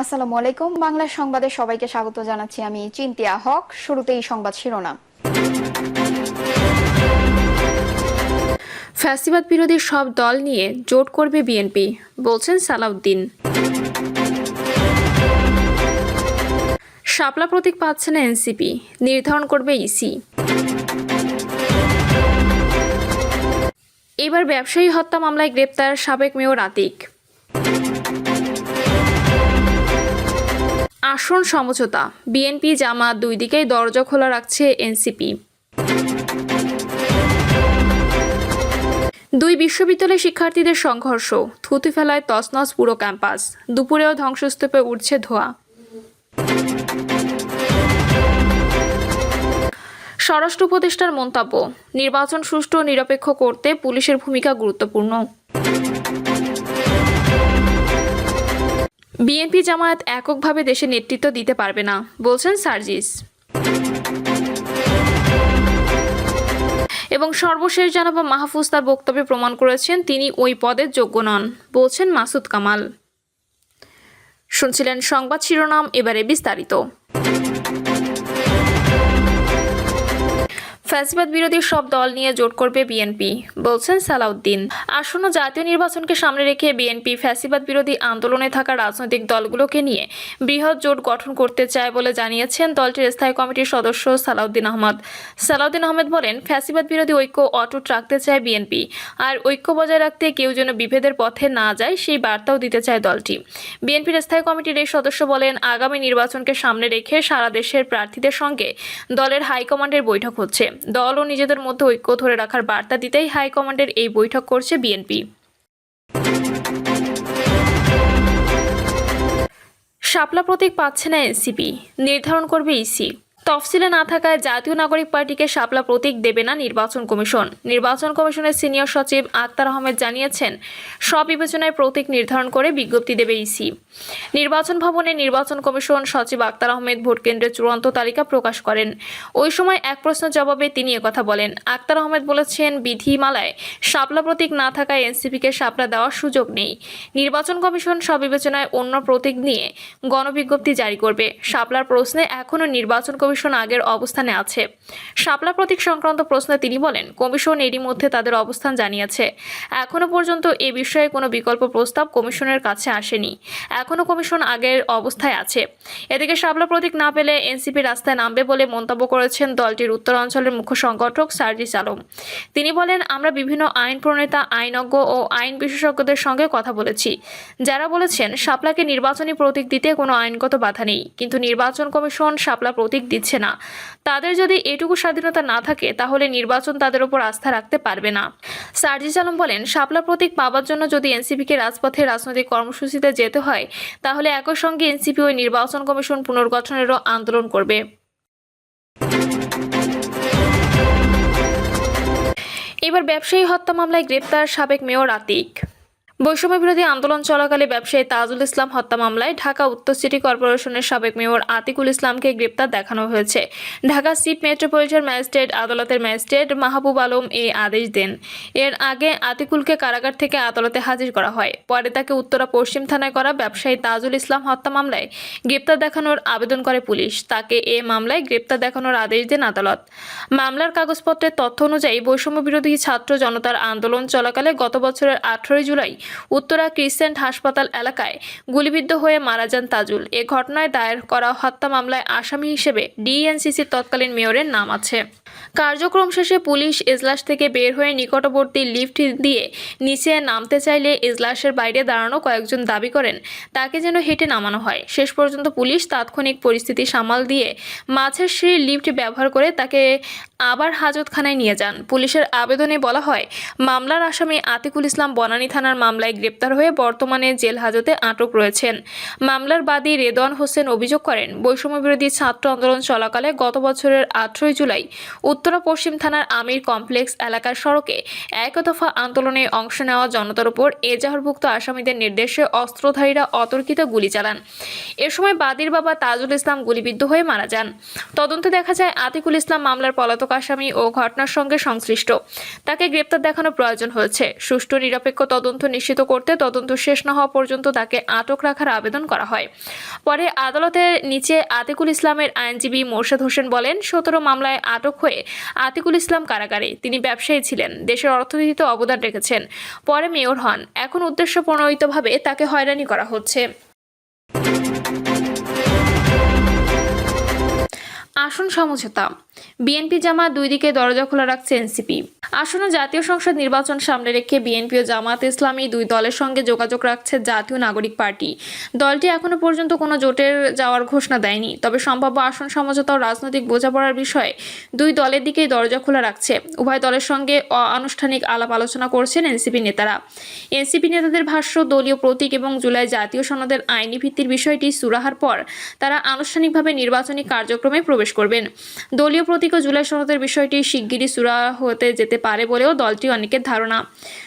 আসসালামু আলাইকুম। বাংলা সংবাদে সবাইকে স্বাগত জানাচ্ছি আমি চিন্তিয়া হক। শুরুতেই সংবাদ শিরোনাম। ফ্যাসিবাদ বিরোধী সব দল নিয়ে জোট করবে বিএনপি, বলছেন সালাউদ্দিন। শাপলা প্রতীক পাচ্ছে না এনসিপি, নির্ধারণ করবে ইসি। এবার ব্যবসায়ী হত্যা মামলায় গ্রেপ্তার সাবেক মেয়র আতিক। আসন সমঝোতা। বিএনপি জামাত দুই দিকেই দরজা খোলা রাখছে এনসিপি। দুই বিশ্ববিদ্যালয় শিক্ষার্থীদের সংঘর্ষ, থুতু ফেলায় তছনছ পুরো ক্যাম্পাস, দুপুরেও ধ্বংসস্তূপে উঠছে ধোঁয়া। স্বরাষ্ট্র উপদেষ্টার মন্তব্য, নির্বাচন সুষ্ঠু ও নিরপেক্ষ করতে পুলিশের ভূমিকা গুরুত্বপূর্ণ। বিএনপি জামায়াত এককভাবে দেশে নেতৃত্ব দিতে পারবে না, বলছেন সার্জিস। এবং সর্বশেষ জানাব, মাহফুজ তার বক্তব্যে প্রমাণ করেছেন, তিনি ওই পদের যোগ্য নন, বলছেন মাসুদ কামাল। শুনছিলেন সংবাদ শিরোনাম, এবারে বিস্তারিত। ফ্যাসিবাদ বিরোধী সব দল নিয়ে জোট করবে বিএনপি, বলছেন সালাউদ্দিন। আসন্ন জাতীয় নির্বাচনকে সামনে রেখে বিএনপি ফ্যাসিবাদ বিরোধী আন্দোলনে থাকা রাজনৈতিক দলগুলোকে নিয়ে বৃহৎ জোট গঠন করতে চায় বলে জানিয়েছেন দলটির স্থায়ী কমিটির সদস্য সালাউদ্দিন আহমদ। সালাউদ্দিন আহমেদ বলেন, ফ্যাসিবাদ বিরোধী ঐক্য অটুট রাখতে চায় বিএনপি, আর ঐক্য বজায় রাখতে কেউ যেন বিভেদের পথে না যায় সেই বার্তাও দিতে চায় দলটি। বিএনপির স্থায়ী কমিটির এই সদস্য বলেন, আগামী নির্বাচনকে সামনে রেখে সারা দেশের প্রার্থীদের সঙ্গে দলের হাইকমান্ডের বৈঠক হচ্ছে। দল ও নিজেদের মধ্যে ঐক্য ধরে রাখার বার্তা দিতেই হাইকমান্ডের এই বৈঠক করছে বিএনপি। শাপলা প্রতীক পাচ্ছে না এনসিপি, নির্ধারণ করবে ইসি। তফসিলে না থাকায় জাতীয় নাগরিক পার্টিকে শাপলা প্রতীক দেবে না নির্বাচন কমিশন। নির্বাচন কমিশনের সিনিয়র সচিব আক্তার আহমেদ জানিয়েছেন, সব বিবেচনায় প্রতীক নির্ধারণ করে বিজ্ঞপ্তি দেবে ইসি। নির্বাচন ভবনে নির্বাচন কমিশন সচিব আক্তার আহমেদ ভোট কেন্দ্রের চূড়ান্ত তালিকা প্রকাশ করেন। ওই সময় এক প্রশ্নের জবাবে তিনি একথা বলেন। আক্তার আহমেদ বলেছেন, বিধিমালায় শাপলা প্রতীক না থাকায় এনসিপিকে শাপলা দেওয়ার সুযোগ নেই। নির্বাচন কমিশন সব বিবেচনায় অন্য প্রতীক নিয়ে গণবিজ্ঞপ্তি জারি করবে। শাপলার প্রশ্নে এখনও নির্বাচন কমিশন আগের অবস্থানে আছে। শাপলা প্রতীক সংক্রান্ত প্রশ্নে তিনি বলেন, কমিশন এরই মধ্যে তাদের অবস্থান জানিয়েছে। এখনও পর্যন্ত এ বিষয়ে কোনো বিকল্প প্রস্তাব কমিশনের কাছে আসেনি। এখনও কমিশন আগের অবস্থায় আছে। এদিকে শাপলা প্রতীক না পেলে এনসিপি রাস্তায় নামবে বলে মন্তব্য করেছেন দলটির উত্তরাঞ্চলের মুখ্য সংগঠক সার্জিস আলম। তিনি বলেন, আমরা বিভিন্ন আইন প্রণেতা, আইনজ্ঞ ও আইন বিশেষজ্ঞদের সঙ্গে কথা বলেছি। যারা বলেছেন, শাপলাকে নির্বাচনী প্রতীক দিতে কোনো আইনগত বাধা নেই। কিন্তু নির্বাচন কমিশন শাপলা প্রতীক দিচ্ছে না। তাদের যদি এটুকু স্বাধীনতা না থাকে, তাহলে নির্বাচন তাদের উপর আস্থা রাখতে পারবে না। সার্জিস আলম বলেন, শাপলা প্রতীক পাওয়ার জন্য যদি এনসিপিকে রাজপথে রাজনৈতিক কর্মসূচিতে যেতে হয়, তাহলে একই সঙ্গে এনসিপি ওই নির্বাচন কমিশন পুনর্গঠনেরও আন্দোলন করবে। এবার ব্যবসায়ী হত্যা মামলায় গ্রেপ্তার সাবেক মেয়র আতিক। বৈষম্য বিরোধী আন্দোলন চলাকালে ব্যবসায়ী তাজুল ইসলাম হত্যা মামলায় ঢাকা উত্তর সিটি কর্পোরেশনের সাবেক মেয়র আতিকুল ইসলামকে গ্রেপ্তার দেখানো হয়েছে। ঢাকা চিফ মেট্রোপলিটন ম্যাজিস্ট্রেট আদালতের ম্যাজিস্ট্রেট মাহবুব আলম এই আদেশ দেন। এর আগে আতিকুলকে কারাগার থেকে আদালতে হাজির করা হয়। পরে তাকে উত্তরা পশ্চিম থানায় করা ব্যবসায়ী তাজুল ইসলাম হত্যা মামলায় গ্রেপ্তার দেখানোর আবেদন করে পুলিশ। তাকে এ মামলায় গ্রেপ্তার দেখানোর আদেশ দেন আদালত। মামলার কাগজপত্রের তথ্য অনুযায়ী বৈষম্য বিরোধী ছাত্র জনতার আন্দোলন চলাকালে গত বছরের আঠারোই জুলাই উত্তরা ক্রিসেন্ট হাসপাতাল এলাকায় গুলিবিদ্ধ হয়ে মারা যান তাজুল। এ ঘটনায় দায়ের করা হত্যা মামলায় আসামি হিসেবে ডিএনসিসির তৎকালীন মেয়রের নাম আছে। কার্যক্রম শেষে পুলিশ এজলাস থেকে বের হয়ে নিকটবর্তী লিফট দিয়ে নিচে নামতে চাইলে এজলাসের বাইরে দাঁড়ানো কয়েকজন দাবি করেন, তাকে যেন হেঁটে নামানো হয়। শেষ পর্যন্ত পুলিশ তাৎক্ষণিক পরিস্থিতি সামাল দিয়ে মাছের সিঁড়ির লিফট ব্যবহার করে তাকে আবার হাজতখানায় নিয়ে যান। পুলিশের আবেদনে বলা হয়, মামলার আসামি আতিকুল ইসলাম বনানী থানার মামলায় গ্রেপ্তার হয়ে বর্তমানে জেল হাজতে আটক রয়েছেন। মামলার বাদী রেদওয়ান হোসেন অভিযোগ করেন বৈষম্য বিরোধী ছাত্র আন্দোলন চলাকালে গত বছরের আঠেরোই জুলাই উত্তরা পশ্চিম থানার আমির কমপ্লেক্স এলাকার সড়কে এক দফা আন্দোলনে অংশ নেওয়া জনতার উপর এজাহারভুক্ত আসামিদের নির্দেশে অস্ত্রধারীরা অতর্কিত গুলি চালান। এ সময় বাদীর বাবা তাজুল ইসলাম গুলিবিদ্ধ হয়ে মারা যান। তদন্তে দেখা যায়, আতিকুল ইসলাম মামলার পলাতক আসামি ও ঘটনার সঙ্গে সংশ্লিষ্ট। তাকে গ্রেপ্তার দেখানো প্রয়োজন হয়েছে। সুষ্ঠু নিরপেক্ষ তদন্ত নিশ্চিত করতে তদন্ত শেষ না হওয়া পর্যন্ত তাকে আটক রাখার আবেদন করা হয়। পরে আদালতের নিচে আতিকুল ইসলামের আইনজীবী মোর্শেদ হোসেন বলেন, সতেরো মামলায় আটক হয়ে আতিকুল ইসলাম কারাগারে তিনি ব্যবসায়ী ছিলেন, দেশের অর্থনীতিতে অবদান রেখেছেন, পরে মেয়র হন। এখন উদ্দেশ্য প্রণোদিতভাবে তাকে হয়রানি করা হচ্ছে। আসন সমঝোতা। বিএনপি জামাত দুই দিকে দরজা খোলা রাখছে এনসিপি। আসন্ন জাতীয় সংসদ নির্বাচন সামনে রেখে বিএনপি ও জামাত ইসলামী দুই দলের সঙ্গে যোগাযোগ রাখছে জাতীয় নাগরিক পার্টি। দলটি এখনও পর্যন্ত কোনো জোটের যাওয়ার ঘোষণা দেয়নি। তবে সম্ভাব্য আসন সমঝোতা ও রাজনৈতিক বোঝাপড়ার বিষয়ে দুই দলের দিকেই দরজা খোলা রাখছে। উভয় দলের সঙ্গে আনুষ্ঠানিক আলাপ আলোচনা করছেন এনসিপি নেতারা। এনসিপি নেতাদের ভাষ্য, দলীয় প্রতীক এবং জুলাই জাতীয় সনদের আইনি ভিত্তির বিষয়টি সুরাহার পর তারা আনুষ্ঠানিকভাবে নির্বাচনী কার্যক্রমে প্রবেশ করবেন। দলীয় প্রতীক ও জুলাই সনদের বিষয়টি শিগগিরই সুরা হতে যেতে পারে বলেও দলটি অনেকের ধারণা।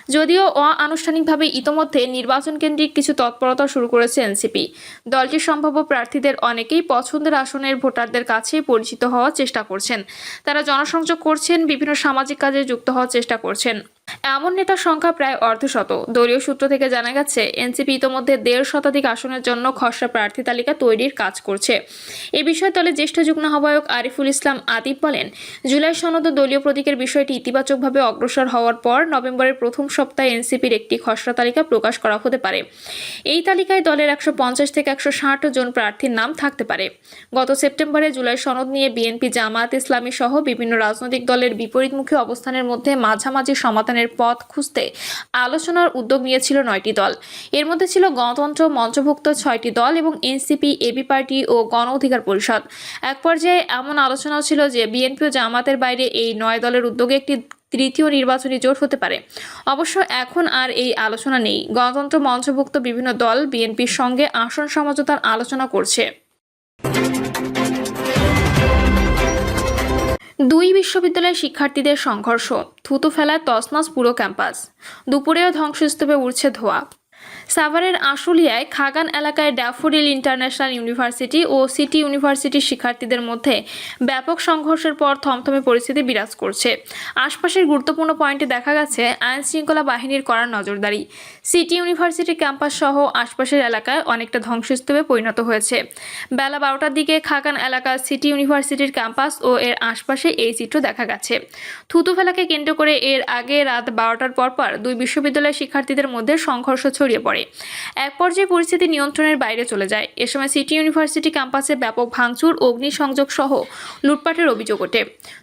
যদিও অআনুষ্ঠানিকভাবে ইতোমধ্যে নির্বাচন কেন্দ্রিক কিছু তৎপরতা শুরু করেছে এনসিপি। দলটির সম্ভাব্য প্রার্থীদের অনেকেই পছন্দের আসনের ভোটারদের কাছে পরিচিত হওয়ার চেষ্টা করছেন। তারা জনসংযোগ করছেন, বিভিন্ন সামাজিক কাজে যুক্ত হওয়ার চেষ্টা করছেন। এমন নেতার সংখ্যা প্রায় অর্ধশত। দলীয় সূত্র থেকে জানা গেছে, এনসিপি ইতোমধ্যে দেড় শতাধিক আসনের জন্য খসড়া প্রার্থী তালিকা তৈরির কাজ করছে। এ বিষয়ে দলের জ্যেষ্ঠ যুগ্ম আহ্বায়ক আরিফুল ইসলাম আতিফ বলেন, জুলাই সনদ দলীয় প্রতীকের বিষয়টি ইতিবাচকভাবে অগ্রসর হওয়ার পর নভেম্বরের প্রথম সপ্তাহে এনসিপির একটি খসড়া তালিকা প্রকাশ করা হতে পারে। এই তালিকায় দলের একশো পঞ্চাশ থেকে একশো ষাট জন প্রার্থীর নাম থাকতে পারে। গত সেপ্টেম্বরে জুলাই সনদ নিয়ে বিএনপি জামায়াত ইসলামী সহ বিভিন্ন রাজনৈতিক দলের বিপরীতমুখী অবস্থানের মধ্যে মাঝামাঝি সমাধানের পথ খুঁজতে আলোচনার উদ্যোগ নিয়েছিল নয়টি দল। এর মধ্যে ছিল গণতন্ত্র মঞ্চভুক্ত ছয়টি দল এবং এনসিপি এবি পার্টি ও গণ অধিকার পরিষদ। এক পর্যায়ে এমন আলোচনাও ছিল যে বিএনপি ও জামাতের বাইরে এই নয় দলের উদ্যোগে একটি তৃতীয় নির্বাচনী জোট হতে পারে। অবশ্য এখন আর এই আলোচনা নেই। গণতন্ত্র মঞ্চভুক্ত বিভিন্ন দল বিএনপির সঙ্গে আসন সমঝোতার আলোচনা করছে। দুই বিশ্ববিদ্যালয়ের শিক্ষার্থীদের সংঘর্ষ থুতু ফেলায় তসনস পুরো ক্যাম্পাস। দুপুরেও ধ্বংসস্তূপে উড়ছে ধোয়া। সাভারের আশুলিয়ায় খাগান এলাকায় ড্যাফোডিল ইন্টারন্যাশনাল ইউনিভার্সিটি ও সিটি ইউনিভার্সিটির শিক্ষার্থীদের মধ্যে ব্যাপক সংঘর্ষের পর থমথমে পরিস্থিতি বিরাজ করছে। আশপাশের গুরুত্বপূর্ণ পয়েন্টে দেখা গেছে আইন শৃঙ্খলা বাহিনীর করার নজরদারি। সিটি ইউনিভার্সিটি ক্যাম্পাস সহ আশপাশের এলাকায় অনেকটা ধ্বংসস্তূপে পরিণত হয়েছে। বেলা বারোটার দিকে খাগান এলাকার সিটি ইউনিভার্সিটির ক্যাম্পাস ও এর আশপাশে এই চিত্র দেখা গেছে। থুতু ফেলাকে কেন্দ্র করে এর আগে রাত বারোটার পরপর দুই বিশ্ববিদ্যালয়ের শিক্ষার্থীদের মধ্যে সংঘর্ষ ছড়িয়ে পড়ে। এক পর্যায়ে পরিস্থিতি নিয়ন্ত্রণের বাইরে চলে যায়। এ সময় সিটি ইউনিভার্সিটি ক্যাম্পাসে ব্যাপক ভাঙচুর অগ্নিসংযোগ সহ লুটপাটের অভিযোগ ওঠে।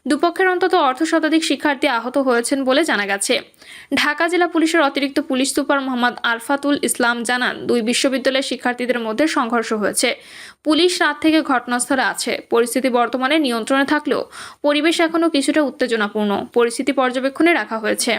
দুপক্ষের অন্তত অর্ধ শতাধিক শিক্ষার্থী আহত হয়েছেন বলে জানা গেছে। ঢাকা জেলা পুলিশের অতিরিক্ত পুলিশ সুপার মোহাম্মদ আলফাতুল ইসলাম জানান, দুই বিশ্ববিদ্যালয়ের শিক্ষার্থীদের মধ্যে সংঘর্ষ হয়েছে। পুলিশ রাত থেকে ঘটনাস্থলে আছে। পরিস্থিতি বর্তমানে নিয়ন্ত্রণে থাকলেও পরিবেশ এখনও কিছুটা উত্তেজনাপূর্ণ। পরিস্থিতি পর্যবেক্ষণে রাখা হয়েছে।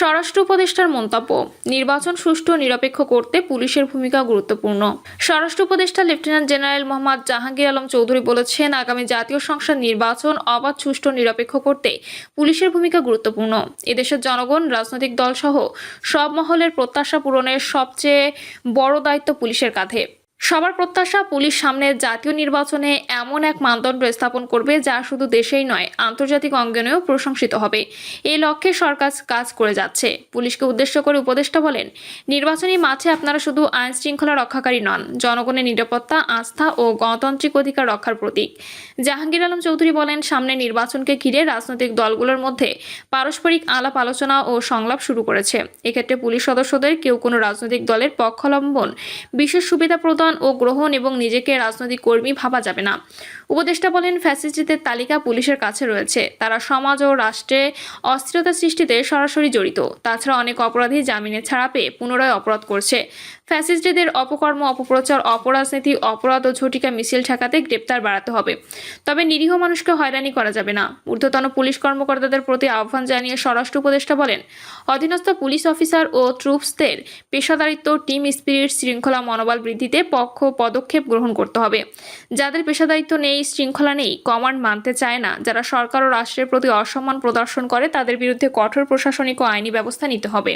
স্বরাষ্ট্র উপদেষ্টার মন্তব্য। নির্বাচন সুষ্ঠু নিরপেক্ষ করতে পুলিশের ভূমিকা গুরুত্বপূর্ণ। স্বরাষ্ট্র উপদেষ্টা লেফটেন্যান্ট জেনারেল মোহাম্মদ জাহাঙ্গীর আলম চৌধুরী বলেছেন, আগামী জাতীয় সংসদ নির্বাচন অবাধ, সুষ্ঠু নিরপেক্ষ করতে পুলিশের ভূমিকা গুরুত্বপূর্ণ। এদেশের জনগণ, রাজনৈতিক দল সহ সব মহলের প্রত্যাশা পূরণের সবচেয়ে বড় দায়িত্ব পুলিশের কাঁধে। সবার প্রত্যাশা, পুলিশ সামনে জাতীয় নির্বাচনে এমন এক মানদণ্ড স্থাপন করবে যা শুধু দেশেই নয়, আন্তর্জাতিক অঙ্গনেও প্রশংসিত হবে। এই লক্ষ্যে সরকার কাজ করে যাচ্ছে। পুলিশকে উদ্দেশ্য করে উপদেষ্টা বলেন, নির্বাচনী মাঠে আপনারা শুধু আইন শৃঙ্খলা রক্ষাকারী নন, জনগণের নিরাপত্তা, আস্থা ও গণতান্ত্রিক অধিকার রক্ষার প্রতীক। জাহাঙ্গীর আলম চৌধুরী বলেন, সামনে নির্বাচনকে ঘিরে রাজনৈতিক দলগুলোর মধ্যে পারস্পরিক আলাপ আলোচনা ও সংলাপ শুরু করেছে। এক্ষেত্রে পুলিশ সদস্যদের কেউ কোনো রাজনৈতিক দলের পক্ষাবলম্বন, বিশেষ সুবিধা প্রদান ও গ্রহণ এবং নিজেকে রাজনৈতিক কর্মী ভাবা যাবে না। উপদেষ্টা বলেন, ফ্যাসিস্টদের তালিকা পুলিশের কাছে রয়েছে। তারা সমাজ ও রাষ্ট্রে অস্থিরতা সৃষ্টিতে সরাসরি জড়িত। তাছাড়া অনেক অপরাধী জামিনে ছাড়া পেয়ে পুনরায় অপরাধ করছে। ফ্যাসিস্টদের অপকর্ম, অপপ্রচার, অপরাজনীতি, অপরাধ ও ঝটিকা মিছিল ঠেকাতে গ্রেপ্তার বাড়াতে হবে। তবে নিরীহ মানুষকে হয়রানি করা যাবে না। ঊর্ধ্বতন পুলিশ কর্মকর্তাদের প্রতি আহ্বান জানিয়ে স্বরাষ্ট্র উপদেষ্টা বলেন, অধীনস্থ পুলিশ অফিসার ও ট্রুপসদের পেশাদারিত্ব, টিম স্পিরিট, শৃঙ্খলা মনোবল বৃদ্ধিতে পক্ষ পদক্ষেপ গ্রহণ করতে হবে। যাদের পেশাদারিত্ব নেই শৃঙ্খলা নেই। কমান্ড মানতে চায় না। যারা সরকার ও রাষ্ট্রের প্রতি অসম্মান প্রদর্শন করে, তাদের বিরুদ্ধে কঠোর প্রশাসনিক ও আইনি ব্যবস্থা নিতে হবে।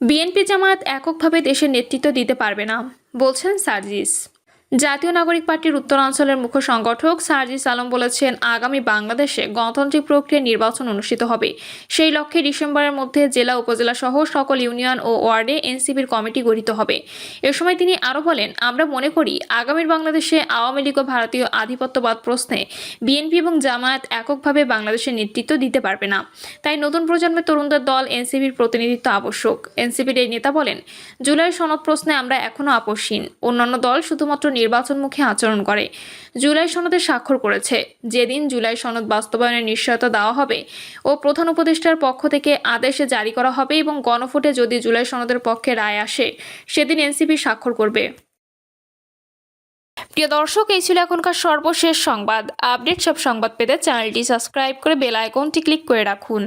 বিএনপি জামায়াত এককভাবে দেশের নেতৃত্ব দিতে পারবে না, বলছেন সার্জিস। জাতীয় নাগরিক পার্টির উত্তরাঞ্চলের মুখ্য সংগঠক সার্জিস আলম বলেছেন, আগামী বাংলাদেশে গণতান্ত্রিক প্রক্রিয়া নির্বাচন অনুষ্ঠিত হবে। সেই লক্ষ্যে ডিসেম্বরের মধ্যে জেলা উপজেলা সহ সকল ইউনিয়ন ও ওয়ার্ডে এনসিপির কমিটি গঠিত হবে। এ সময় তিনি আরও বলেন, আমরা মনে করি, আগামীর বাংলাদেশে আওয়ামী লীগ ও ভারতীয় আধিপত্যবাদ প্রশ্নে বিএনপি এবং জামায়াত এককভাবে বাংলাদেশের নেতৃত্ব দিতে পারবে না। তাই নতুন প্রজন্মের তরুণদের দল এনসিপির প্রতিনিধিত্ব আবশ্যক। এনসিপির এই নেতা বলেন, জুলাই সনদ প্রশ্নে আমরা এখনও আপোষহীন অন্যান্য দল শুধুমাত্র নির্বাচনমুখী আচরণ করে। জুলাই সনদে স্বাক্ষর করেছে। যেদিন জুলাই সনদ বাস্তবায়নের নিশ্চয়তা দেওয়া হবে ও প্রধান উপদেষ্টার পক্ষ থেকে আদেশে জারি করা হবে এবং গণভোটে যদি জুলাই সনদের পক্ষে রায় আসে, সেদিন এনসিপি স্বাক্ষর করবে। প্রিয় দর্শক, এই ছিল এখনকার সর্বশেষ সংবাদ। আপডেট সব সংবাদ পেতে চ্যানেলটি সাবস্ক্রাইব করে বেল আইকনটি ক্লিক করে রাখুন।